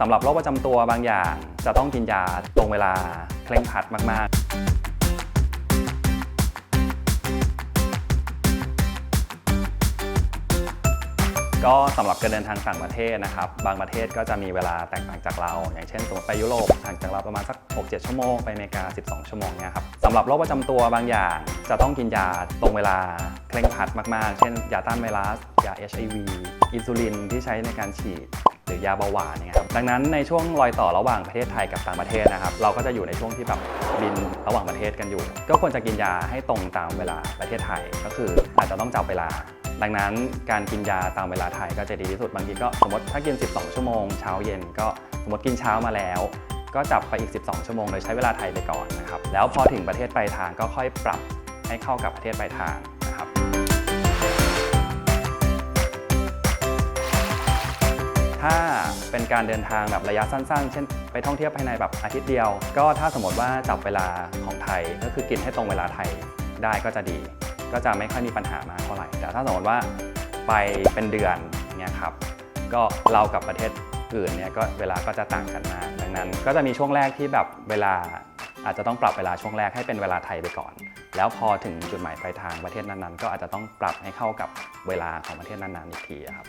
สำหรับโรคประจำตัวบางอย่าง จะต้องกินยาตรงเวลาเคร่งคัดมาก ๆก็สำหรับการเดินทางต่างประเทศนะครับ บางประเทศก็จะมีเวลาแตกต่างจากเรา อย่างเช่นสมมติไปยุโรปห่างจากเราประมาณสัก 6-7 ชั่วโมง ไปอเมริกา 12 ชั่วโมงเนี่ยครับสำหรับโรคประจำตัวบางอย่าง จะต้องกินยาตรงเวลาเคร่งครัดมาก ๆ เช่น ยาต้านไวรัส ยา HIV อินซูลินที่ใช้ในการฉีด หรือยาเบาหวานเนี่ยครับดังนั้นในช่วงรอยต่อระหว่างประเทศไทยกับต่างประเทศนะครับ เราก็จะอยู่ในช่วงที่แบบบินระหว่างประเทศกันอยู่ ก็ควรจะกินยาให้ตรงตามเวลาประเทศไทย ก็คืออาจจะต้องจับเวลา ดังนั้นการกินยาตามเวลาไทยก็จะดีที่สุดบางทีก็สมมติถ้ากิน 12 ชั่วโมงเช้าเย็นก็สมมติกินเช้ามาแล้ว ก็จับไปอีก 12 ชั่วโมงโดยใช้เวลาไทยไปก่อนนะครับแล้วพอถึงประเทศปลายทางก็ค่อยปรับให้เข้ากับประเทศปลายทาง ถ้าเป็นการเดินทางแบบระยะสั้นๆ เช่น ไปท่องเที่ยวภายในแบบอาทิตย์เดียว ก็ถ้าสมมติว่าจับเวลาของไทยก็คือกินให้ตรงเวลาไทยได้ก็จะดี ก็จะไม่ค่อยมีปัญหามากเท่าไหร่ แต่ถ้าสมมติว่าไปเป็นเดือนเนี่ยครับก็เรากับประเทศอื่นเนี่ยก็เวลาก็จะต่างกันมากดังนั้น ก็จะมีช่วงแรกที่แบบเวลาอาจจะต้องปรับเวลาช่วงแรกให้เป็นเวลาไทยไปก่อน แล้วพอถึงจุดหมายปลายทางประเทศนั้นๆ ก็อาจจะต้องปรับให้เข้ากับเวลาของประเทศนั้นๆอีกทีครับ